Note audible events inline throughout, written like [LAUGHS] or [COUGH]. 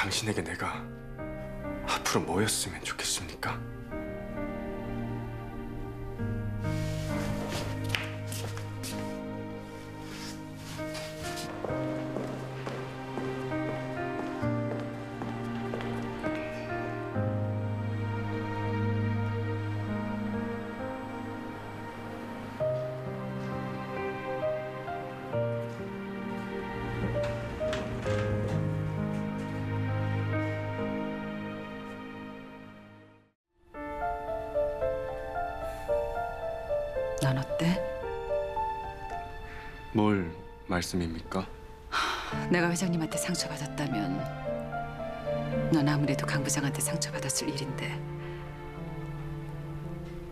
당신에게 내가 앞으로 뭐였으면 좋겠습니까? 넌 어때? 뭘 말씀입니까? 내가 회장님한테 상처받았다면 넌 아무래도 강 부장한테 상처받았을 일인데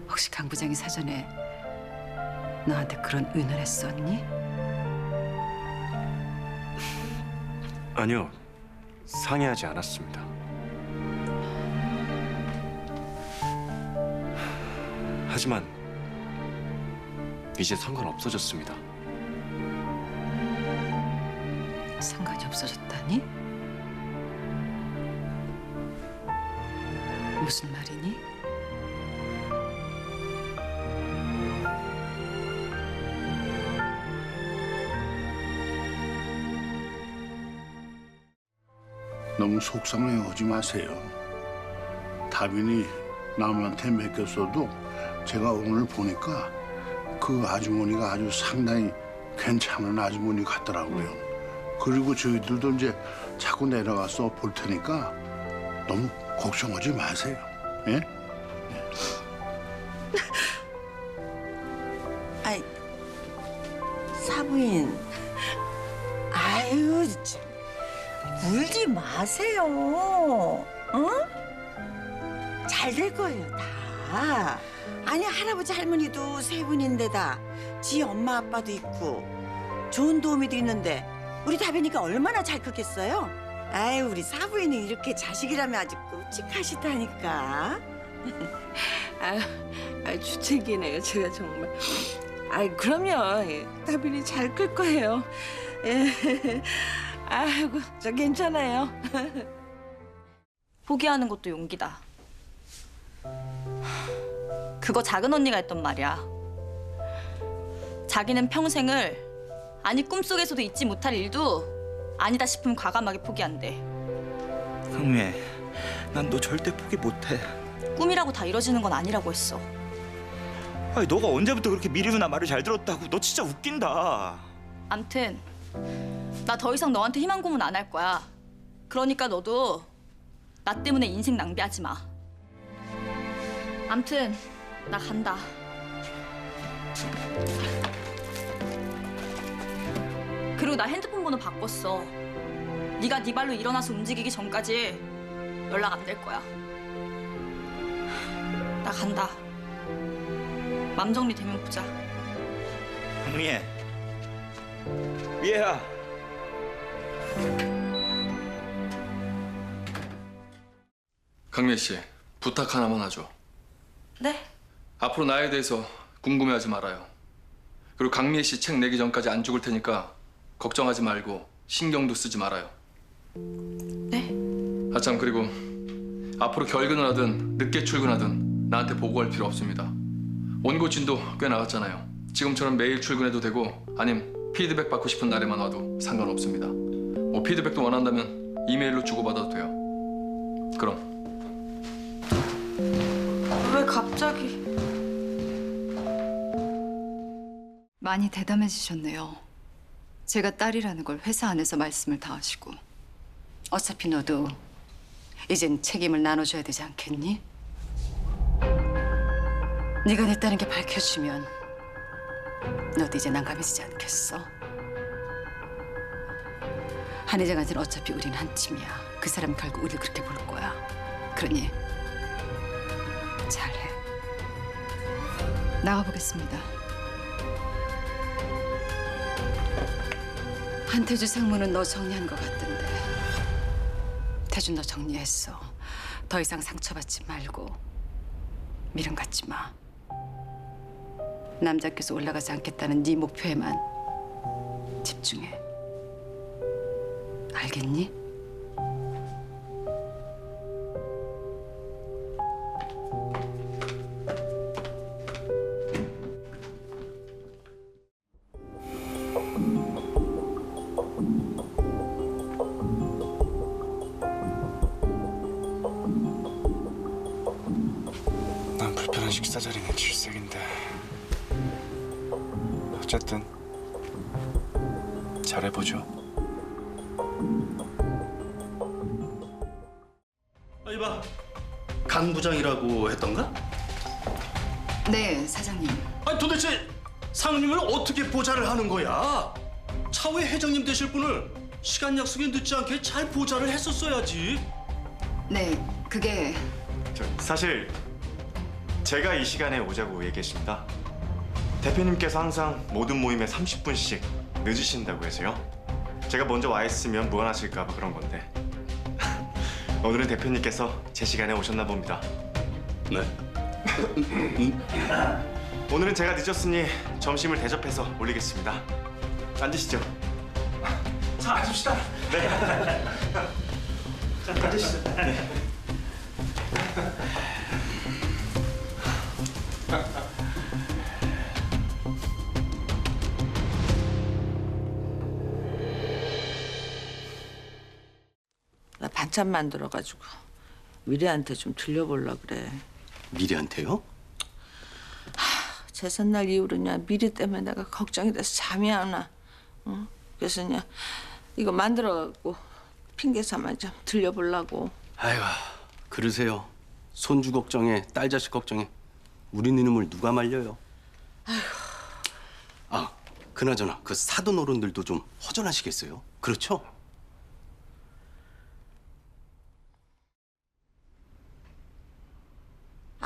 혹시 강 부장이 사전에 너한테 그런 은을 했었니? 아니요, 상의하지 않았습니다. 하지만 이제 상관 없어졌습니다. 상관이 없어졌다니? 무슨 말이니? 너무 속상해하지 마세요. 다빈이 남한테 맡겼어도 제가 오늘 보니까 그 아주머니가 아주 상당히 괜찮은 아주머니 같더라고요. 그리고 저희들도 이제 자꾸 내려가서 볼 테니까 너무 걱정하지 마세요. 예? [LAUGHS] 아이 사부인 아유 참, 울지 마세요 응? 잘 될 거예요 다 아니 할아버지 할머니도 세 분인데다 지 엄마 아빠도 있고 좋은 도우미도 있는데 우리 다빈이가 얼마나 잘 크겠어요 아유 우리 사부인이 이렇게 자식이라면 아주 끔찍하시다니까 [LAUGHS] 아, 아 주책이네요. 제가 정말. 아, 그럼요. 예, 다빈이 잘 클 거예요. 예. [LAUGHS] 아이고, 저 괜찮아요. [LAUGHS] 포기하는 것도 용기다. 그거 작은 언니가 했던 말이야. 자기는 평생을 아니 꿈속에서도 잊지 못할 일도 아니다 싶으면 과감하게 포기한대. 흥미해. 난너 절대 포기 못해. 꿈이라고 다 이뤄지는 건 아니라고 했어. 아니 너가 언제부터 그렇게 미리 누나 말을 잘 들었다고? 너 진짜 웃긴다. 암튼 나 더 이상 너한테 희망 고문 안 할 거야. 그러니까 너도 나 때문에 인생 낭비하지 마. 암튼 나 간다. 그리고 나 핸드폰 번호 바꿨어. 네가 네 발로 일어나서 움직이기 전까지 연락 안 될 거야. 나 간다. 맘 정리 되면 보자. 흥미해. 미애야. 강민 씨, 부탁 하나만 하죠. 네? 앞으로 나에 대해서 궁금해하지 말아요. 그리고 강미애 씨 책 내기 전까지 안 죽을 테니까 걱정하지 말고 신경도 쓰지 말아요. 네? 아참 그리고 앞으로 결근을 하든 늦게 출근하든 나한테 보고할 필요 없습니다. 원고 진도 꽤 나갔잖아요. 지금처럼 매일 출근해도 되고 아님 피드백 받고 싶은 날에만 와도 상관없습니다. 뭐 피드백도 원한다면 이메일로 주고받아도 돼요. 그럼. 왜 갑자기? 많이 대담해지셨네요. 제가 딸이라는 걸 회사 안에서 말씀을 다 하시고 어차피 너도 이젠 책임을 나눠줘야 되지 않겠니? 네가 냈다는 게 밝혀지면 너도 이제 난감해지지 않겠어? 한 회장한테는 어차피 우린 한 팀이야. 그 사람 결국 우리를 그렇게 볼 거야. 그러니 잘해. 나가보겠습니다. 한태주 상무는 너 정리한 것 같던데. 태준 너 정리했어. 더 이상 상처받지 말고 미련 갖지 마. 남자께서 올라가지 않겠다는 네 목표에만 집중해. 알겠니? 사 자리는 질색인데 어쨌든 잘해보죠. 아, 이봐. 강 부장이라고 했던가? 네, 사장님. 아니 도대체 상님을 어떻게 보좌를 하는 거야? 차후에 회장님 되실 분을 시간 약속에 늦지 않게 잘 보좌를 했었어야지. 네, 그게 저, 사실 제가 이 시간에 오자고 얘기했습니다. 대표님께서 항상 모든 모임에 30분씩 늦으신다고 해서요. 제가 먼저 와 있으면 무안하실까 봐 그런 건데. [LAUGHS] 오늘은 대표님께서 제 시간에 오셨나 봅니다. 네. [LAUGHS] 오늘은 제가 늦었으니 점심을 대접해서 올리겠습니다. 앉으시죠. 자, 앉읍시다. 네. [LAUGHS] 자, 앉으시죠. 네. 반찬 만들어가지고 미래한테 좀 들려보려 그래. 미래한테요? 제삿날 이후로냐 미래 때문에 내가 걱정이 돼서 잠이 안 와. 응? 그래서 그냥 이거 만들어갖고 핑계 삼아 좀 들려보려고. 아이고, 그러세요. 손주 걱정에 딸 자식 걱정에 우리 니놈을 누가 말려요? 아, 그나저나 그 사돈 어른들도 좀 허전하시겠어요? 그렇죠?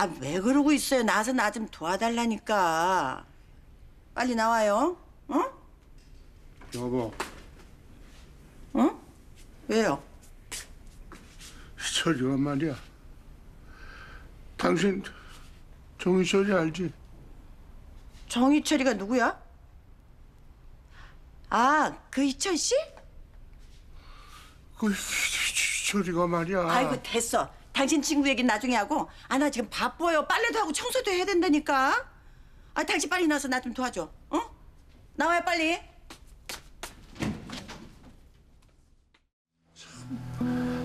아 왜 그러고 있어요? 나와서 나 좀 도와달라니까. 빨리 나와요. 어? 여보, 어? 왜요? 희철이가 말이야. 당신 정희철이 알지? 정희철이가 누구야? 아, 그 희철 씨? 그 희철이가 말이야. 아이고 됐어. 당신 친구 얘기 나중에 하고. 아 나 지금 바빠요. 빨래도 하고 청소도 해야 된다니까. 아 당신 빨리 나와서 나 좀 도와줘. 어? 나와요 빨리.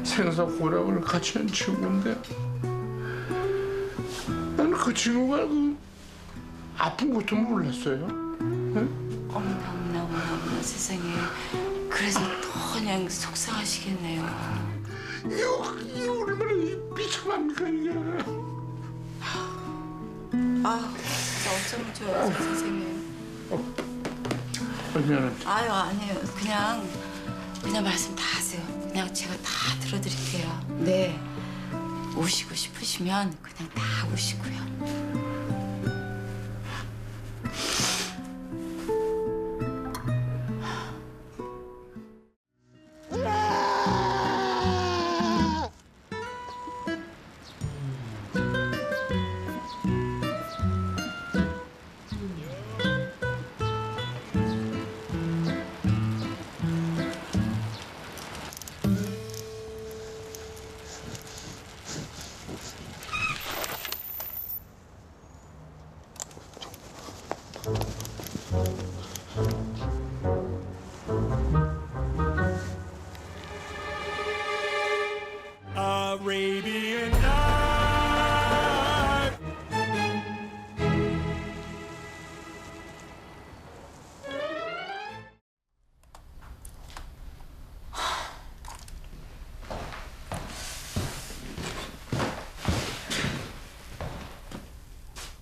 생사고락을 같이 한 친구인데 나는 그 친구가 그 아픈 것도 몰랐어요. 어머나 어머나 어머나 어머나 세상에. 그래서 더 그냥 속상하시겠네요. 이거 얼마나 비참합니까 이게. 아, 진짜 어쩌면 좋아요, 선생님. 미안한데. 아유 아니에요. 그냥 그냥 말씀 다 하세요. 그냥 제가 다 들어드릴게요. 네. 오시고 싶으시면 그냥 다 오시고요.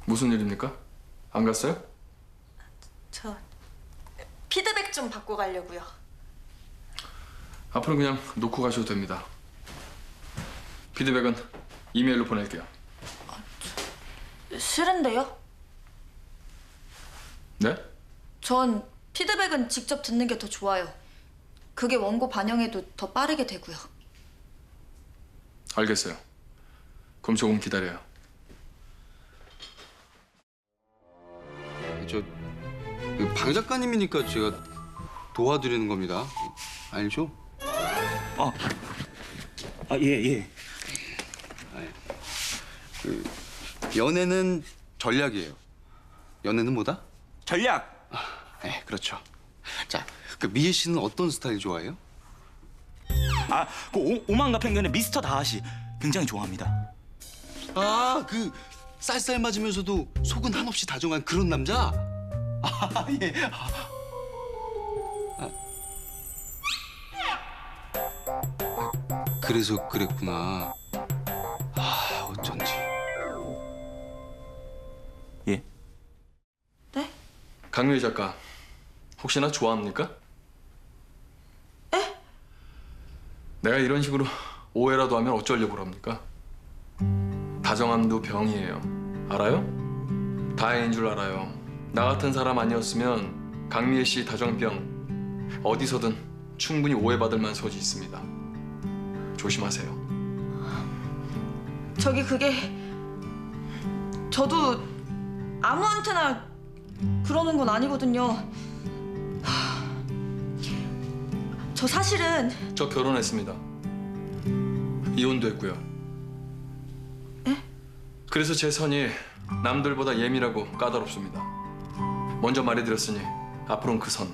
무슨 일입니까? 안 갔어요? 저 피드백 좀 받고 가려고요. 앞으로 그냥 놓고 가셔도 됩니다. 피드백은 이메일로 보낼게요. 싫은데요? 네? 전 피드백은 직접 듣는 게 더 좋아요. 그게 원고 반영에도 더 빠르게 되고요. 알겠어요. 그럼 조금 기다려요. 저방 작가님이니까 제가 도와드리는 겁니다. 알죠? 아, 아, 예, 예. 연애는 전략이에요. 연애는 뭐다? 전략. 네, 그렇죠. 자, 그 미애 씨는 어떤 스타일 좋아해요? 아, 그 오, 오만과 편견의 미스터 다하시 굉장히 좋아합니다. 아, 그 쌀쌀 맞으면서도 속은 한없이 다정한 그런 남자? 아, 예. 아. 그래서 그랬구나. 아, 어쩐지. 예. 네? 강미애 작가 혹시 나 좋아합니까? 에? 내가 이런 식으로 오해라도 하면 어쩌려고 합니까? 다정함도 병이에요. 알아요? 다행인 줄 알아요. 나 같은 사람 아니었으면 강미애 씨 다정병 어디서든 충분히 오해받을 만한 소지 있습니다. 조심하세요. 저기 그게 저도 아무한테나 그러는 건 아니거든요. 하, 저 사실은 저 결혼했습니다. 이혼도 했고요. 그래서 제 선이 남들보다 예민하고 까다롭습니다. 먼저 말해드렸으니 앞으로는 그 선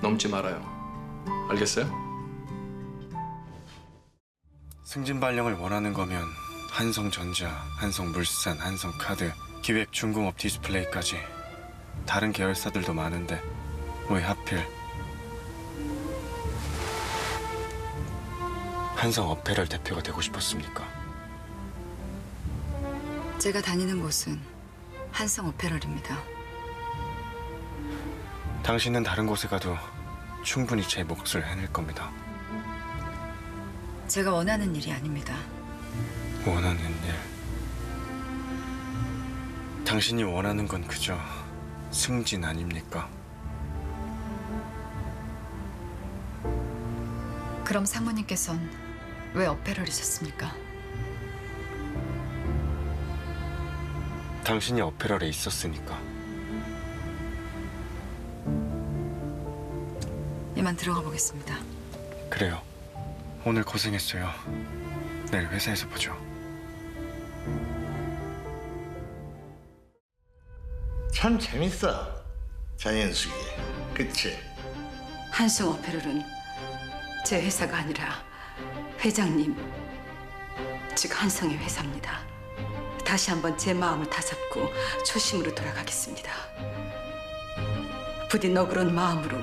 넘지 말아요. 알겠어요? 승진 발령을 원하는 거면 한성전자, 한성물산, 한성카드, 기획 중공업 디스플레이까지 다른 계열사들도 많은데 왜 하필 한성 어페럴 대표가 되고 싶었습니까? 제가 다니는 곳은 한성 오페럴입니다. 당신은 다른 곳에 가도 충분히 제 몫을 해낼 겁니다. 제가 원하는 일이 아닙니다. 원하는 일. 당신이 원하는 건 그저 승진 아닙니까? 그럼 상무님께선 왜 오페럴이셨습니까? 당신이 어페럴에 있었으니까. 이만 들어가 보겠습니다. 그래요. 오늘 고생했어요. 내일 회사에서 보죠. 참 재밌어. 장현숙이. 그치? 한성 오페럴은 제 회사가 아니라 회장님, 즉 한성의 회사입니다. 다시 한번 제 마음을 다잡고 초심으로 돌아가겠습니다. 부디 너그러운 마음으로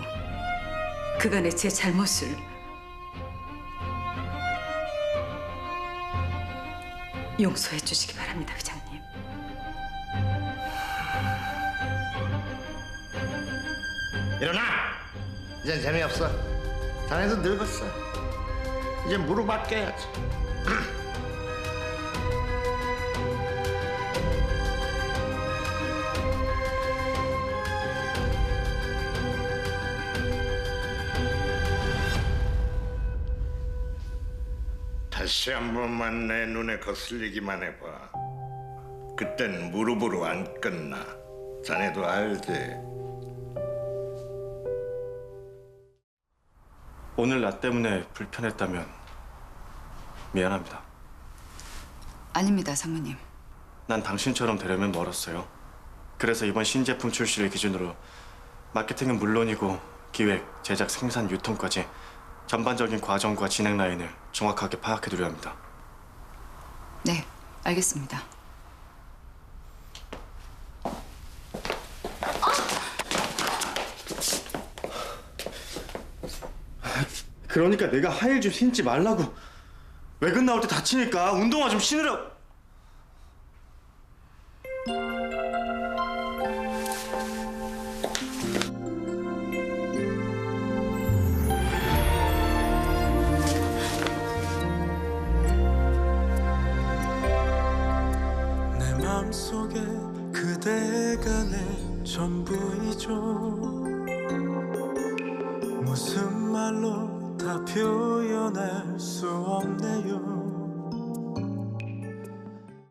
그간의 제 잘못을 용서해 주시기 바랍니다, 회장님. 일어나! 이젠 재미없어. 자네도 늙었어. 이제 무릎 아껴야지. 다시 한 번만 내 눈에 거슬리기만 해봐. 그땐 무릎으로 안 끝나. 자네도 알지. 오늘 나 때문에 불편했다면 미안합니다. 아닙니다, 상무님. 난 당신처럼 되려면 멀었어요. 그래서 이번 신제품 출시를 기준으로 마케팅은 물론이고 기획, 제작, 생산, 유통까지 전반적인 과정과 진행 라인을 정확하게 파악해두려 합니다. 네, 알겠습니다. 그러니까 내가 하일 좀 신지 말라고. 외근 나올 때 다치니까 운동화 좀 신으라고. 전부이죠